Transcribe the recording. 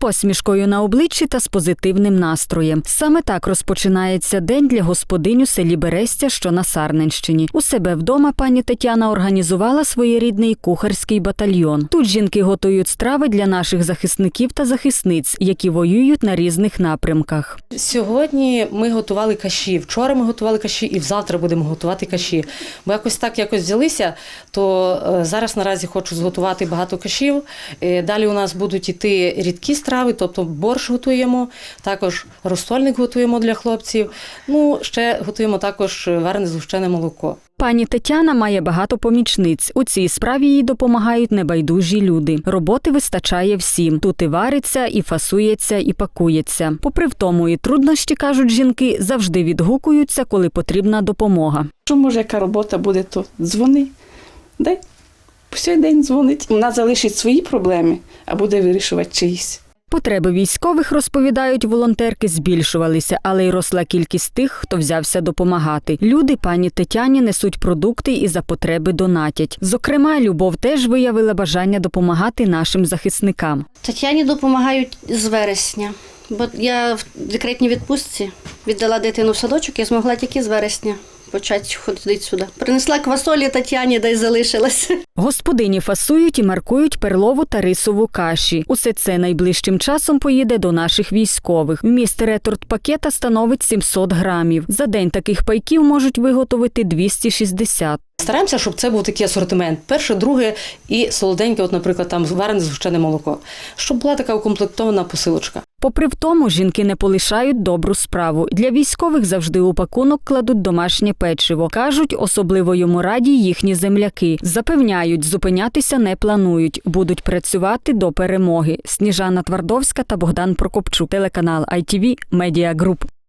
посмішкою на обличчі та з позитивним настроєм. Саме так розпочинається день для господинь у селі Берестя, що на Сарненщині. У себе вдома пані Тетяна організувала своєрідний кухарський батальйон. Тут жінки готують страви для наших захисників та захисниць, які воюють на різних напрямках. Сьогодні ми готували каші. Вчора ми готували каші, і завтра будемо готувати каші. Бо якось так якось взялися, то е, зараз наразі хочу зготувати багато кашів. Е, Далі у нас будуть іти рідкі страви, тобто борщ готуємо, також розсольник готуємо для хлопців. Ну, ще готуємо також варене згущене молоко. Пані Тетяна має багато помічниць. У цій справі їй допомагають небайдужі люди. Роботи вистачає всім. Тут і вариться, і фасується, і пакується. Попри втому і труднощі, кажуть жінки, завжди відгукуються, коли потрібна допомога. Що може яка робота буде, то дзвони. Дай всій день дзвонить. Вона залишить свої проблеми, а буде вирішувати чиїсь. Потреби військових, розповідають волонтерки, збільшувалися, але й росла кількість тих, хто взявся допомагати. Люди пані Тетяні несуть продукти і за потреби донатять. Зокрема, Любов теж виявила бажання допомагати нашим захисникам. Тетяні допомагають з вересня, бо я в декретній відпустці віддала дитину в садочок, я змогла тільки з вересня почати ходити сюди. Принесла квасолі Тетяні, де й залишилась. Господині фасують і маркують перлову та рисову каші. Усе це найближчим часом поїде до наших військових. Вміст реторт пакета становить 700 грамів. За день таких пайків можуть виготовити 260. Стараємося, щоб це був такий асортимент. Перше, друге і солоденьке, от, наприклад, там варене згущене молоко. Щоб була така укомплектована посилочка. Попри в тому, жінки не полишають добру справу. Для військових завжди у пакунок кладуть домашнє печиво. Кажуть, особливо йому раді їхні земляки. Запевняють, зупинятися не планують. Будуть працювати до перемоги. Сніжана Твардовська та Богдан Прокопчук. Телеканал ITV Media Group.